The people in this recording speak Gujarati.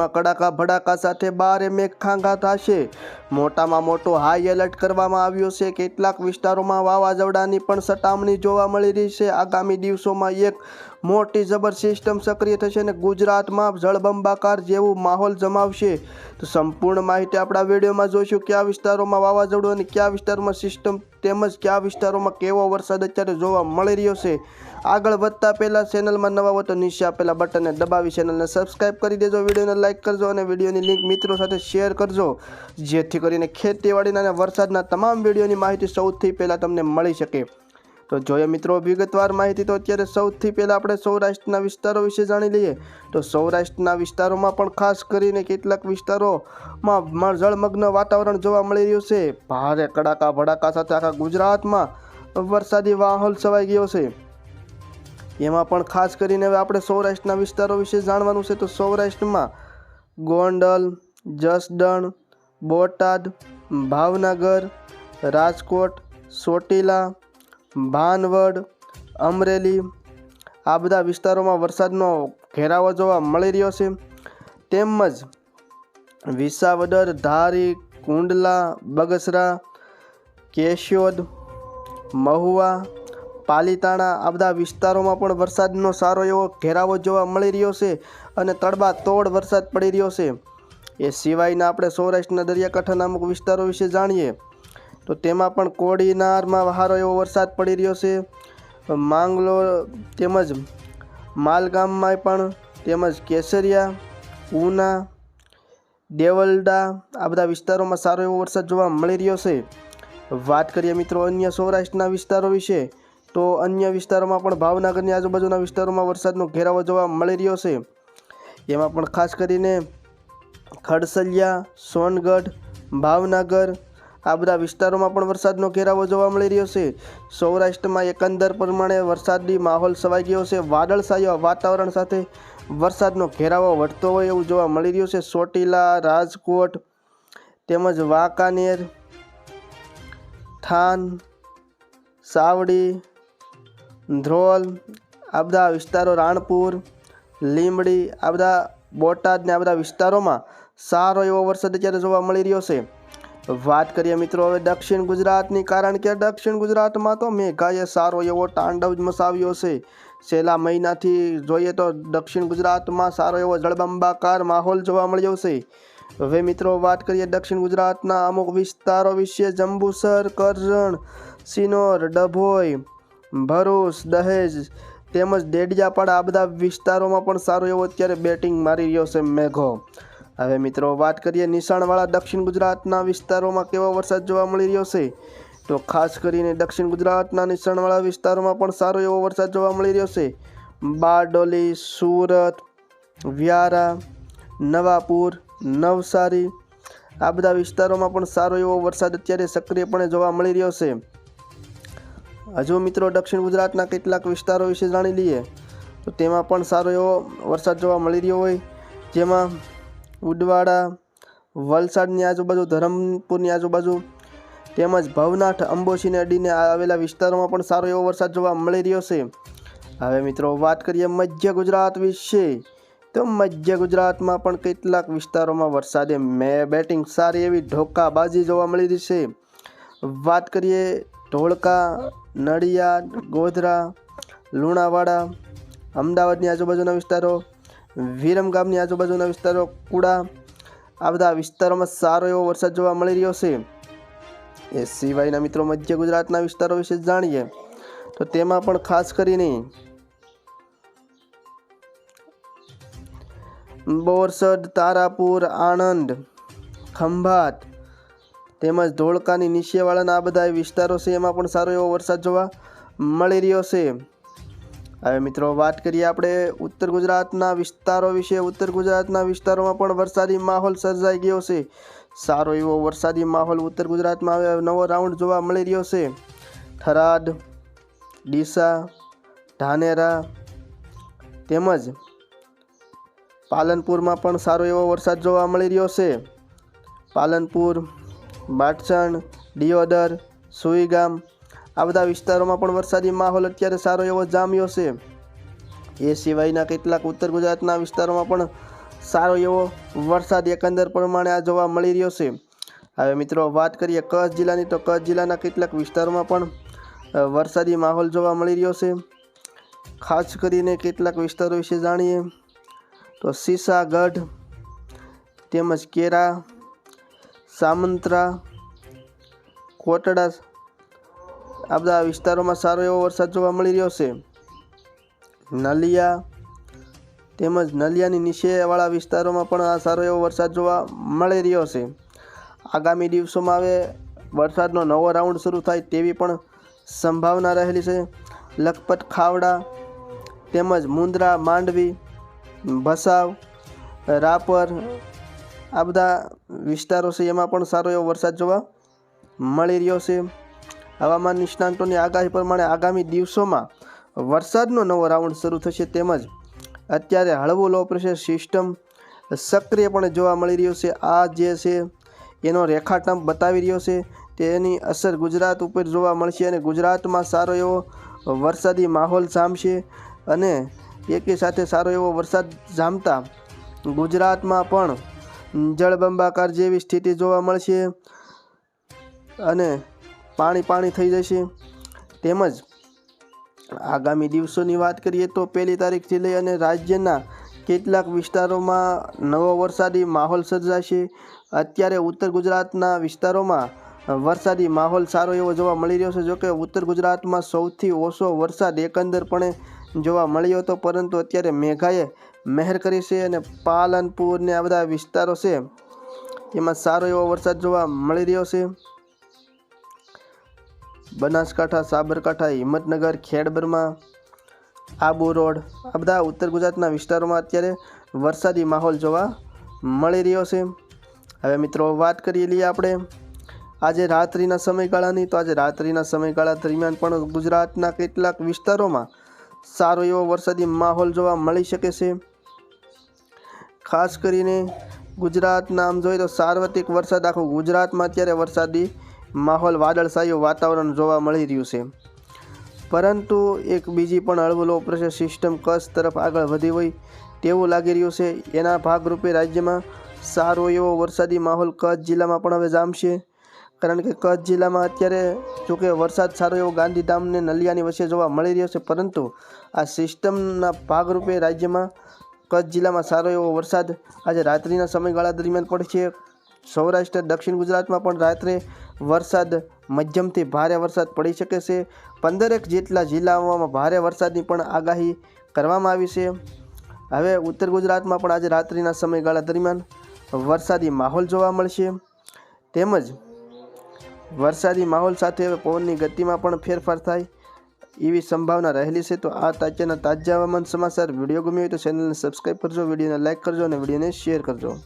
રાજ્યમાં કડાકા ભડાકા સાથે બારે મેઘ ખાંગા થશે. મોટામાં મોટો હાઈ એલર્ટ કરવામાં આવ્યો છે. કેટલાક વિસ્તારોમાં વાવાઝોડાની પણ સતામણી જોવા મળી રહી છે. આગામી દિવસોમાં એક મોટી જબર સિસ્ટમ સક્રિય થશે અને ગુજરાતમાં જળબંબાકાર જેવું માહોલ જમાવશે. તો સંપૂર્ણ માહિતી આપણા વિડીયોમાં જોઈશું. કયા વિસ્તારોમાં વાવાઝોડું અને કયા વિસ્તારમાં સિસ્ટમ તેમજ કયા વિસ્તારોમાં કેવો વરસાદ અત્યારે જોવા મળી રહ્યો છે, આગળ વધતા પહેલાં ચેનલમાં નવા હો તો નીચે આપેલા બટનને દબાવી ચેનલને સબસ્ક્રાઈબ કરી દેજો, વિડીયોને લાઇક કરજો અને વિડીયોની લિંક મિત્રો સાથે શેર કરજો, જેથી કરીને ખેતીવાડીના અને વરસાદના તમામ વિડીયોની માહિતી સૌથી પહેલાં તમને મળી શકે. તો જોઈએ મિત્રો, વિગતવાર માહિતી તો અત્યારે સૌથી પહેલાં આપણે સૌરાષ્ટ્રના વિસ્તારો વિશે જાણી લઈએ. તો સૌરાષ્ટ્રના વિસ્તારોમાં પણ ખાસ કરીને કેટલાક વિસ્તારોમાં જળમગ્ન વાતાવરણ જોવા મળી રહ્યું છે. ભારે કડાકા ભડાકા સાથે આખા ગુજરાતમાં વરસાદી માહોલ છવાઈ ગયો છે. એમાં પણ ખાસ કરીને હવે આપણે સૌરાષ્ટ્રના વિસ્તારો વિશે જાણવાનું છે તો સૌરાષ્ટ્રમાં ગોંડલ, જસદણ, બોટાદ, ભાવનગર, રાજકોટ, ચોટીલા ભાનવડ, અમરેલી આ બધા વિસ્તારોમાં વરસાદનો ઘેરાવો જોવા મળી રહ્યો છે. તેમજ વિસાવદર, ધારી, કુંડલા, બગસરા, કેશોદ, મહુવા, પાલીતાણા આ બધા વિસ્તારોમાં પણ વરસાદનો સારો એવો ઘેરાવો જોવા મળી રહ્યો છે અને તડબા તોડ વરસાદ પડી રહ્યો છે. એ સિવાયના આપણે સૌરાષ્ટ્રના દરિયાકાંઠાના અમુક વિસ્તારો વિશે જાણીએ. તો તેમાં પણ કોડીનારમાં સારો એવો વરસાદ પડી રહ્યો છે. માંગલો તેમજ માલગામમાં પણ તેમજ કેસરિયા, ઉના, દેવલડા આ બધા વિસ્તારોમાં સારો એવો વરસાદ જોવા મળી રહ્યો છે. વાત કરીએ મિત્રો અન્ય સૌરાષ્ટ્રના વિસ્તારો વિશે, તો અન્ય વિસ્તારોમાં પણ ભાવનગરની આજુબાજુના વિસ્તારોમાં વરસાદનો ઘેરાવો જોવા મળી રહ્યો છે. એમાં પણ ખાસ કરીને ખડસલિયા, સોનગઢ, ભાવનગર આ બધા વિસ્તારોમાં પણ વરસાદનો ઘેરાવો જોવા મળી રહ્યો છે. સૌરાષ્ટ્રમાં એકંદર પ્રમાણે વરસાદી માહોલ સવાઈ ગયો છે. વાદળસાયો વાતાવરણ સાથે વરસાદનો ઘેરાવો વધતો હોય એવું જોવા મળી રહ્યું છે. ચોટીલા, રાજકોટ તેમજ વાંકાનેર, થાન, સાવડી, ધ્રોલ, આ બધા વિસ્તારો, રાણપુર, લીંબડી, આ બધા બોટાદ ને આ બધા વિસ્તારોમાં સારો એવો વરસાદ અત્યારે જોવા મળી રહ્યો છે. વાત કરીએ મિત્રો હવે દક્ષિણ ગુજરાતની, કારણ કે દક્ષિણ ગુજરાતમાં તો મેઘાએ સારો એવો તાંડવ જ મસાવ્યો છે. છેલ્લા મહિનાથી જોઈએ તો દક્ષિણ ગુજરાતમાં સારો એવો જળબંબાકાર માહોલ જોવા મળ્યો છે. હવે મિત્રો વાત કરીએ દક્ષિણ ગુજરાતના અમુક વિસ્તારો વિશે, જંબુસર, કરજણ, સિનોર, ડભોઈ, ભરૂચ, દહેજ તેમજ દેડિયાપાડા, આ બધા વિસ્તારોમાં પણ સારો એવો અત્યારે બેટિંગ મારી રહ્યો છે મેઘો. હવે મિત્રો, વાત કરીએ નિશાણવાળા દક્ષિણ ગુજરાતના વિસ્તારોમાં કેવો વરસાદ જોવા મળી રહ્યો છે? તો ખાસ કરીને દક્ષિણ ગુજરાતના નિશાણવાળા વિસ્તારોમાં પણ સારો એવો વરસાદ જોવા મળી રહ્યો છે. બારડોલી, સુરત, વ્યારા, નવાપુર, નવસારી, આ બધા વિસ્તારોમાં પણ સારો એવો વરસાદ અત્યારે સક્રિયપણે જોવા મળી રહ્યો છે. હજુ મિત્રો, દક્ષિણ ગુજરાતના કેટલાક વિસ્તારો વિશે જાણી લઈએ. તો તેમાં પણ સારો એવો વરસાદ જોવા મળી રહ્યો હોય. જેમાં ઉડવાડા, વલસાડની આજુબાજુ, ધરમપુરની આજુબાજુ તેમજ ભવનાથ અંબોસીને અડીને આવેલા વિસ્તારોમાં પણ સારો એવો વરસાદ જોવા મળી રહ્યો છે. હવે મિત્રો વાત કરીએ મધ્ય ગુજરાત વિશે. તો મધ્ય ગુજરાતમાં પણ કેટલાક વિસ્તારોમાં વરસાદે મે બેટિંગ સારી એવી ઢોકાબાજી જોવા મળી રહી છે. વાત કરીએ ધોળકા નડિયાદ, ગોધરા, લુણાવાડા, અમદાવાદની આજુબાજુના વિસ્તારો વિરમગામની આજુબાજુના વિસ્તારો કુડા. આ બધા વિસ્તારોમાં સારો એવો વરસાદ જોવા મળી રહ્યો છે. એ સિવાયના મિત્રો મધ્ય ગુજરાતના વિસ્તારો વિશે જાણીએ. તો તેમાં પણ ખાસ કરીને બોરસદ, તારાપુર, આણંદ, ખંભાત તેમજ ધોળકાની નીચેવાળાના આ બધા વિસ્તારો છે, એમાં પણ સારો એવો વરસાદ જોવા મળી રહ્યો છે. હવે મિત્રો, વાત કરીએ આપણે ઉત્તર ગુજરાતના વિસ્તારો વિશે. ઉત્તર ગુજરાતના વિસ્તારોમાં પણ વરસાદી માહોલ સર્જાઈ ગયો છે. સારો એવો વરસાદી માહોલ ઉત્તર ગુજરાતમાં હવે નવો રાઉન્ડ જોવા મળી રહ્યો છે. થરાદ, ડીસા, ધાનેરા તેમજ પાલનપુરમાં પણ સારો એવો વરસાદ જોવા મળી રહ્યો છે. પાલનપુર, બાટસણ, દિયોદર, સુઈગામ આ બધા વિસ્તારોમાં પણ વરસાદી માહોલ અત્યારે સારો એવો જામ્યો છે. એ સિવાયના કેટલાક ઉત્તર ગુજરાતના વિસ્તારોમાં પણ સારો એવો વરસાદ એકંદર પ્રમાણે આ જોવા મળી રહ્યો છે. હવે મિત્રો વાત કરીએ કચ્છ જિલ્લાની, તો કચ્છ જિલ્લાના કેટલાક વિસ્તારોમાં પણ વરસાદી માહોલ જોવા મળી રહ્યો છે. ખાસ કરીને કેટલાક વિસ્તારો વિશે જાણીએ, તો સીસાગઢ, તેમજ કેરા, સામંતરા, કોટડા આ બધા વિસ્તારોમાં સારો એવો વરસાદ જોવા મળી રહ્યો છે. નલિયા તેમજ નલિયાની નીચેવાળા વિસ્તારોમાં પણ આ સારો એવો વરસાદ જોવા મળી રહ્યો છે. આગામી દિવસોમાં હવે વરસાદનો નવો રાઉન્ડ શરૂ થાય તેવી પણ સંભાવના રહેલી છે. લખપત, ખાવડા તેમજ મુંદ્રા, માંડવી, ભસાવ, રાપર આ બધા વિસ્તારો છે એમાં પણ સારો એવો વરસાદ જોવા મળી રહ્યો છે. હવામાન નિષ્ણાંતોની આગાહી પ્રમાણે આગામી દિવસોમાં વરસાદનો નવો રાઉન્ડ શરૂ થશે તેમજ અત્યારે હળવો લો પ્રેશર સિસ્ટમ સક્રિયપણે જોવા મળી રહ્યો છે. આ જે છે, એનો રેખાટંપ બતાવી રહ્યો છે. તેની અસર ગુજરાત ઉપર જોવા મળશે અને ગુજરાતમાં સારો એવો વરસાદી માહોલ જામશે અને એકી સાથે સારો એવો વરસાદ જામતા ગુજરાતમાં પણ જળબંબાકાર જેવી સ્થિતિ જોવા મળશે અને પાણી પાણી થઈ જશે. તેમજ આગામી દિવસોની વાત કરીએ તો પહેલી તારીખથી લઈ અને રાજ્યના કેટલાક વિસ્તારોમાં નવો વરસાદી માહોલ સર્જાશે. અત્યારે ઉત્તર ગુજરાતના વિસ્તારોમાં વરસાદી માહોલ સારો એવો જોવા મળી રહ્યો છે. જોકે ઉત્તર ગુજરાતમાં સૌથી ઓછો વરસાદ એકંદરપણે જોવા મળ્યો હતો. પરંતુ અત્યારે મેઘાએ મહેર કરી છે અને પાલનપુર ને આ બધા વિસ્તારો છે એમાં સારો એવો વરસાદ જોવા મળી રહ્યો છે. બનાસકાંઠા, સાબરકાંઠા, હિંમતનગર ખેડબરમાં આબુ રોડ, આ બધા ઉત્તર ગુજરાતના વિસ્તારોમાં અત્યારે વરસાદી માહોલ જોવા મળી રહ્યો છે. હવે મિત્રો વાત કરી લઈએ આપણે. આજે રાત્રિના સમયગાળાની, તો આજે રાત્રિના સમયગાળા દરમિયાન પણ ગુજરાતના કેટલાક વિસ્તારોમાં સારો એવો વરસાદી માહોલ જોવા મળી શકે છે. ખાસ કરીને ગુજરાતના આમ જોઈએ તો સાર્વત્રિક વરસાદ, આખું ગુજરાતમાં અત્યારે વરસાદી માહોલ વાદળછાયું વાતાવરણ જોવા મળી રહ્યું છે. પરંતુ એક બીજી પણ હળવલો ઓપરેશન સિસ્ટમ કચ્છ તરફ આગળ વધી હોય તેવું લાગી રહ્યું છે. એના ભાગરૂપે રાજ્યમાં સારો એવો વરસાદી માહોલ કચ્છ જિલ્લામાં પણ હવે જામશે. કારણ કે કચ્છ જિલ્લામાં અત્યારે જોકે વરસાદ સારો એવો ગાંધીધામને નલિયાની વચ્ચે જોવા મળી રહ્યો છે. પરંતુ આ સિસ્ટમના ભાગરૂપે રાજ્યમાં કચ્છ જિલ્લામાં સારો એવો વરસાદ આજે રાત્રિના સમયગાળા દરમિયાન પડશે. સૌરાષ્ટ્ર, દક્ષિણ ગુજરાતમાં પણ રાત્રે વરસાદ, મધ્યમથી ભારે વરસાદ પડી શકે છે. પંદરેક જેટલા જિલ્લાઓમાં ભારે વરસાદની પણ આગાહી કરવામાં આવી છે. હવે ઉત્તર ગુજરાતમાં પણ આજે રાત્રિના સમયગાળા દરમિયાન વરસાદી માહોલ જોવા મળશે. તેમજ વરસાદી માહોલ સાથે હવે પવનની ગતિમાં પણ ફેરફાર થાય એવી સંભાવના રહેલી છે. તો આ તાજાના તાજા હવામાન સમાચાર વીડિયો ગમ્યો હોય તો ચેનલને સબસ્ક્રાઈબ કરજો, વિડીયોને લાઇક કરજો અને વિડીયોને શેર કરજો.